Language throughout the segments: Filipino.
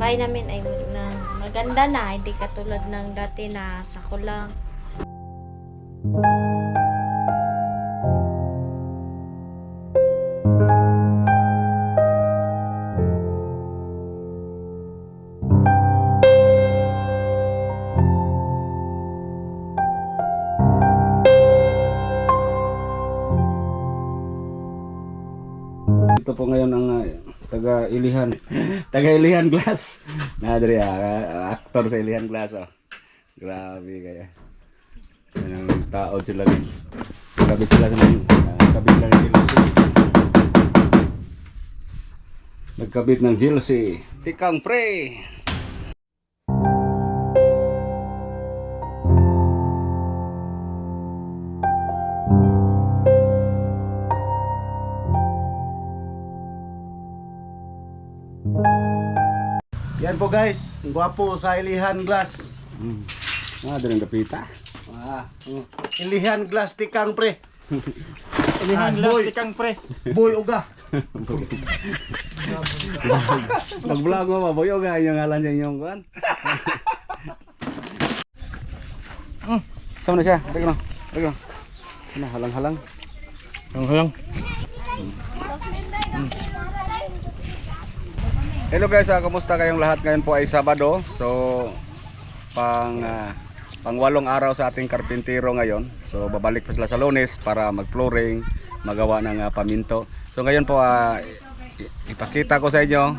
bahay namin ay na, maganda na, hindi katulad ng dati na sa kulang. Ito taga Ilihan. taga Ilihan Glass. Nadri ah, aktor sa Ilihan Glass oh. Grabe kaya. Yan ang tao sila. Kabit sila sa mga uh, kabit ng jealousy. Nagkabit ng jealousy. Tikang pre. Yan po guys, ang gwapo sa Ilihan Glass. Hmm. Nadri ang dapita. Ah, mm. Ilihan Glass tikang pre. Ilihan Ah, boy. lang tikang pre. Boy uga. Nag-vlog mo ba? Boyo ga yung ngalan sa inyong kuan. Hmm. Sama na siya. Rego lang. Rego lang. Ano, halang-halang. Ang halang. Hello guys, ah, kumusta kayong lahat? Ngayon po ay Sabado. So, pang ah, pang walong araw sa ating karpintero ngayon. So, babalik pa sila sa Lunes para mag-flooring, magawa ng ah, paminto. So, ngayon po i- ipakita ko sa inyo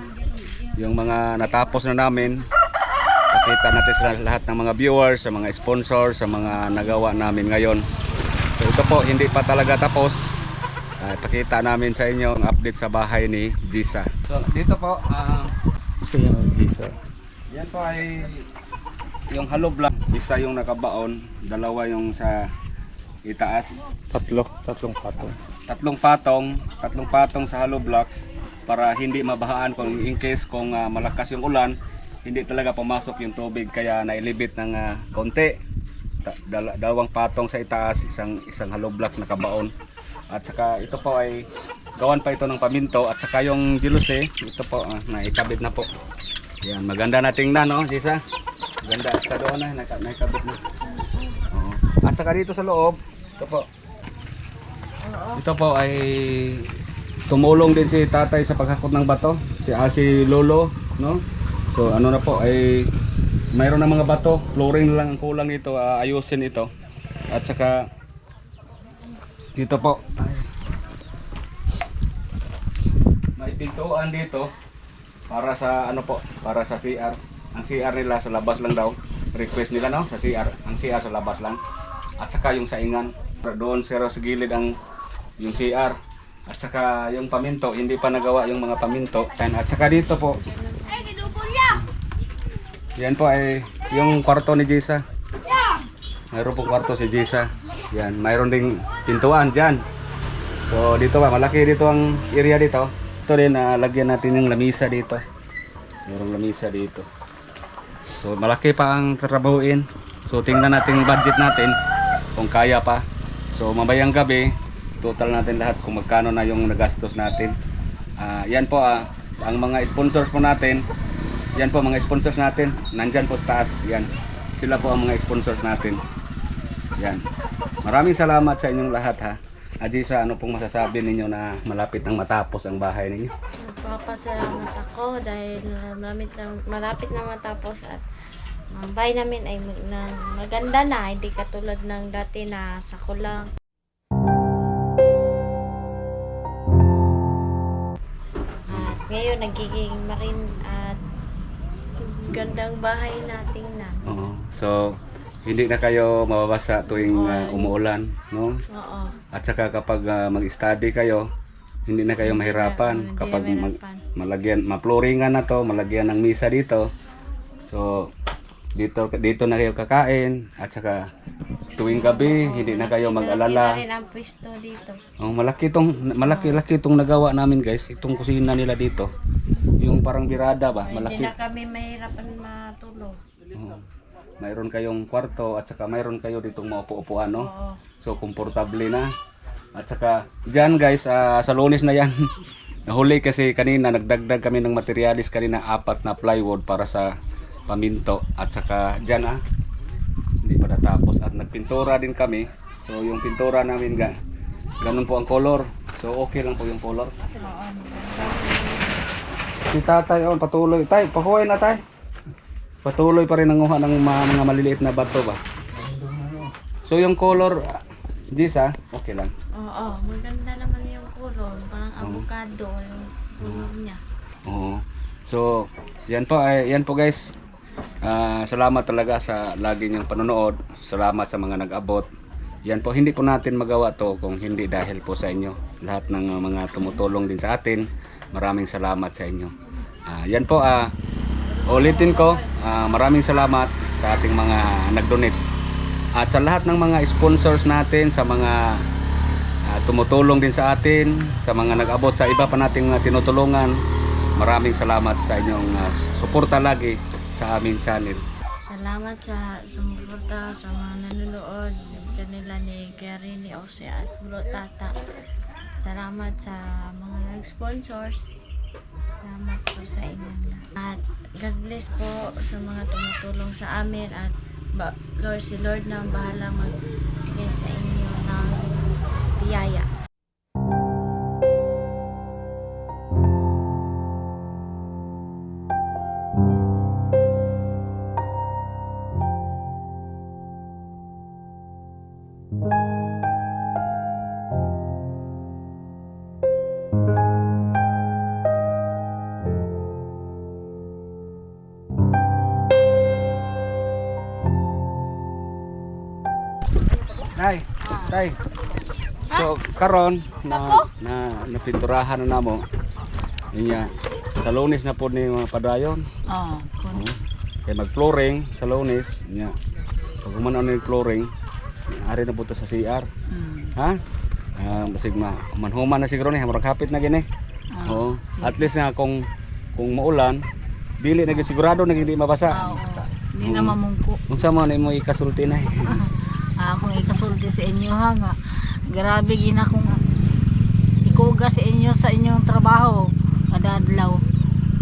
yung mga natapos na namin. Pakita natin sa lahat ng mga viewers, sa mga sponsors, sa mga nagawa namin ngayon. So, ito po, hindi pa talaga tapos. Ah, pakita namin sa inyo ang update sa bahay ni Jisa. So, dito po, ah, Gusto niya ng Gisa. yan po ay yung hollow block. Isa yung nakabaon, dalawa yung sa itaas. Tatlo. Tatlong patong. Tatlong patong, tatlong patong sa hollow blocks para hindi mabahaan kung in case kung ah, malakas yung ulan, hindi talaga pumasok yung tubig kaya nailibit ng ah, konti. Ta- dalawang patong sa itaas, isang isang hollow blocks nakabaon. At saka ito po ay gawan pa ito ng paminto at saka yung jealousy, ito po ah, naikabit na po. Yan, maganda na tingnan, no, Jisa? Ganda, sa doon na, naka, naikabit na. Oo. At saka dito sa loob, ito po. Ito po ay tumulong din si tatay sa paghakot ng bato, si Asi Lolo, no? So ano na po ay mayroon na mga bato, flooring lang ang kulang nito, ah, ayusin ito. At saka dito po ay, may pintuan dito para sa ano po, para sa CR. Ang CR nila sa labas lang daw. Request nila no sa CR. Ang CR sa labas lang. At saka yung saingan. Doon sira sa gilid ang yung CR. At saka yung paminto, hindi pa nagawa yung mga paminto. Yan. At saka dito po. Yan po ay yung kwarto ni Jisa. Mayroon pong kwarto si Jisa. Yan, mayroon ding pintuan dyan. So dito ba, malaki dito ang area dito. Ito rin, ah, lagyan natin yung lamisa dito. Mayroong lamisa dito. So malaki pa ang trabahuin. So tingnan natin budget natin kung kaya pa. So mamayang gabi, total natin lahat kung magkano na yung nagastos natin. Ah, yan po ah, ang mga sponsors po natin. Yan po mga sponsors natin. Nandyan po sa taas. Yan. Sila po ang mga sponsors natin. Yan. Maraming salamat sa inyong lahat ha. Ajisa, ano pong masasabi ninyo na malapit nang matapos ang bahay ninyo? Nagpapasalamat ako dahil uh, malapit na, malapit na matapos at ang bahay namin ay na, maganda na, hindi katulad ng dati na sa kulang. At ngayon nagiging marin at gandang bahay natin na. Oo. So, hindi na kayo mababasa tuwing ah, umuulan, no? Oo. At saka kapag ah, mag-study kayo, hindi na kayo mahirapan Hindi kapag mag, malagyan, mapluringan na to, malagyan ng misa dito. So, dito dito na kayo kakain at saka tuwing gabi hindi na kayo Malaki na mag-alala. rin ang pwesto dito. Oh, malaki tong malaki laki itong nagawa namin guys, itong kusina nila dito. Yung parang birada ba, Hindi malaki. na kami mahirapan matulog. Oo. Mayroon kayong kwarto at saka mayroon kayo ditong maupo-upuan, no? Oo. So, komportable na. At saka, dyan guys, ah, sa lunes na yan. Nahuli kasi kanina nagdagdag kami ng materialis kanina apat na plywood para sa paminto at saka dyan ah hindi pa natapos at nagpintura din kami so yung pintura namin ga ganun po ang color so okay lang po yung color si tatay on patuloy tay pakuhay na tay patuloy pa rin nanguha ng mga, mga maliliit na bato ba so yung color Gis ah okay lang Oo, maganda naman yung kulon. Parang avocado yung kulon niya. Oo. So, yan po ay yan po guys. Ah, salamat talaga sa lagi niyong panonood. Salamat sa mga nag-abot. Yan po hindi po natin magawa to kung hindi dahil po sa inyo. Lahat ng mga tumutulong din sa atin. Maraming salamat sa inyo. Ah, yan po ah ulitin ko, ah, maraming salamat sa ating mga nag-donate. At sa lahat ng mga sponsors natin, sa mga ah, tumutulong din sa atin, sa mga nag-abot sa iba pa nating mga tinutulungan. Maraming salamat sa inyong ah, suporta lagi sa aming channel. Salamat sa sumuporta sa mga nanonood kanila ni Gary, ni Ose at Bro Tata. Salamat sa mga nag-sponsors. Salamat po sa inyo. God bless po sa mga tumutulong sa amin at Lord, si Lord na ang bahala magbigay sa inyo ng biyaya. Tay. So, karon na na napinturahan na namo. Niya sa lunes na po ni mga padayon. Oo. Oo. Kaya mag-flooring sa lunes niya. Pag umano yung flooring, ari na po to sa CR. Mm. Ha? Ah, basig ma manhuman na siguro ni murag hapit na gini. Oo. At least nga kung kung maulan, dili na sigurado na hindi mabasa. Oo. Hindi na mamungko. Unsa mo na mo ikasulti na. Kung ikasulti sa inyo ha nga. Grabe gina kung ikuga sa inyo sa inyong trabaho kada adlaw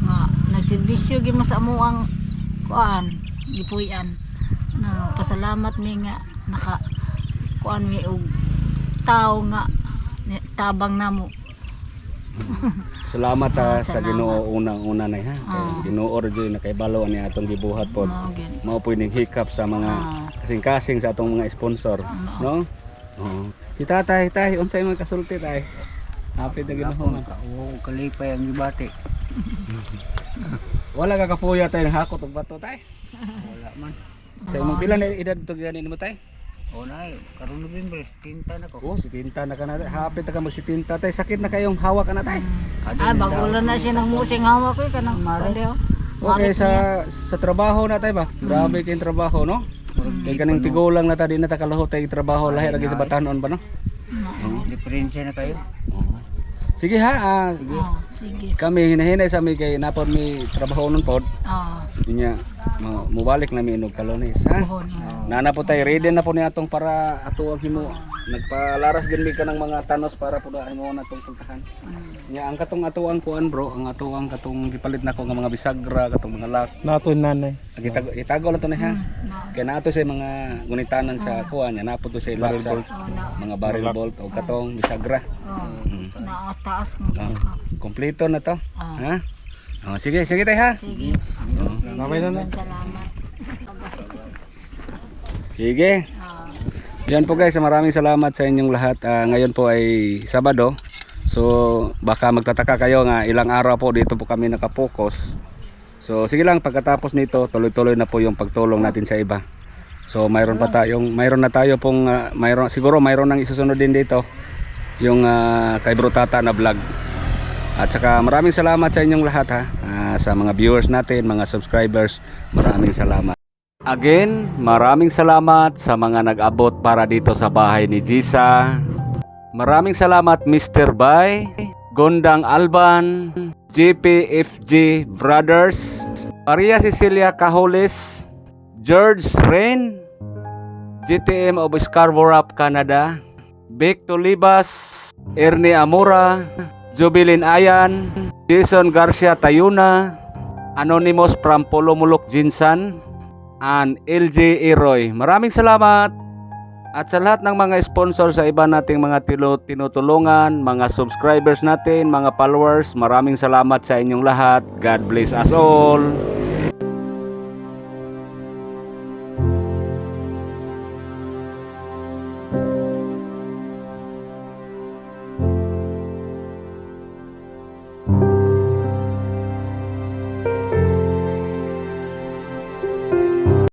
nga nagserbisyo gyud mo sa amo ang kuan gipuy-an. Na pasalamat mi nga naka kuan mi og tao nga tabang namo. Salamat ha, Ah, sa salamat. Ginoo unang-una na ha. Kay Ah. Ginoo jud nakaibalo ni atong gibuhat pod. Mao gyud. Mao po ning hikap sa mga Ah. kasing-kasing sa atong mga sponsor, no? Oo. Si tatay, tay, unsay mo kasulti tay? Hapit na Ginoo man. Oo, kalipay ang gibati. Wala ka kapuya tay ng hakot og bato tay. Wala man. Sa imong pila na edad to ganin mo tay? O na, karong November, tinta na ko. Oh, si tinta na ka na. tay. Hapit na ka mo si tinta tay. Sakit na kayong hawak ka na tay. Ah, bagulan na siya ng musing hawak ko kanang Mario. Okay sa sa trabaho na tay ba? Grabe kayong trabaho, no? Kay kaning tigulang na ta di na ta kalahot tay trabaho lahi lagi sa batanon ba no? Diferensya na kayo. Sige ha, ah, Oh, sige. kami hinahinay sa mi kay napon mi trabaho nun pod. Oh, Inya mo mubalik na mi inog kalones ha. buhon. Nana po tay ready na po ni atong para ato ang himo. Nagpalaras gid mi ka ng mga tanos para po na mo na tong puntahan. Nya ang katong atuang kuan bro, ang atuang katong gipalit na ko nga mga bisagra, katong mga lak. Nato nanay. Itago, itago lang to na ha. Kaya nato sa mga gunitanan sa kuan, nya napo to sa ilak sa Oh, na, mga barrel bolt o katong bisagra. oh, Mm. naas-taas kong Ah, isa. kompleto na to. Ah. Ha? Oh, sige, sige tay ha. Sige. Sige. Mamay na na. Salamat. Sige. Yan po guys, maraming salamat sa inyong lahat. Ah, ngayon po ay Sabado. So baka magtataka kayo nga ilang araw po dito po kami nakapokus. So sige lang pagkatapos nito tuloy-tuloy na po yung pagtulong natin sa iba. So mayroon pa tayong mayroon na tayo pong ah, mayroon siguro mayroon nang isusunod din dito yung ah, kay Bro Tata na vlog. At saka maraming salamat sa inyong lahat ha. Ah, sa mga viewers natin, mga subscribers, maraming salamat. Again, maraming salamat sa mga nag-abot para dito sa bahay ni Jisa. Maraming salamat Mr. Bay, Gondang Alban, JPFG Brothers, Maria Cecilia Caholes, George Rain, GTM of Scarborough, Canada, Vic Tolibas, Ernie Amora, Jubilin Ayan, Jason Garcia Tayuna, Anonymous from Polomulok Jinsan, and LJ Eroy. Maraming salamat! At sa lahat ng mga sponsor sa iba nating mga tinutulungan, mga subscribers natin, mga followers, maraming salamat sa inyong lahat. God bless us all.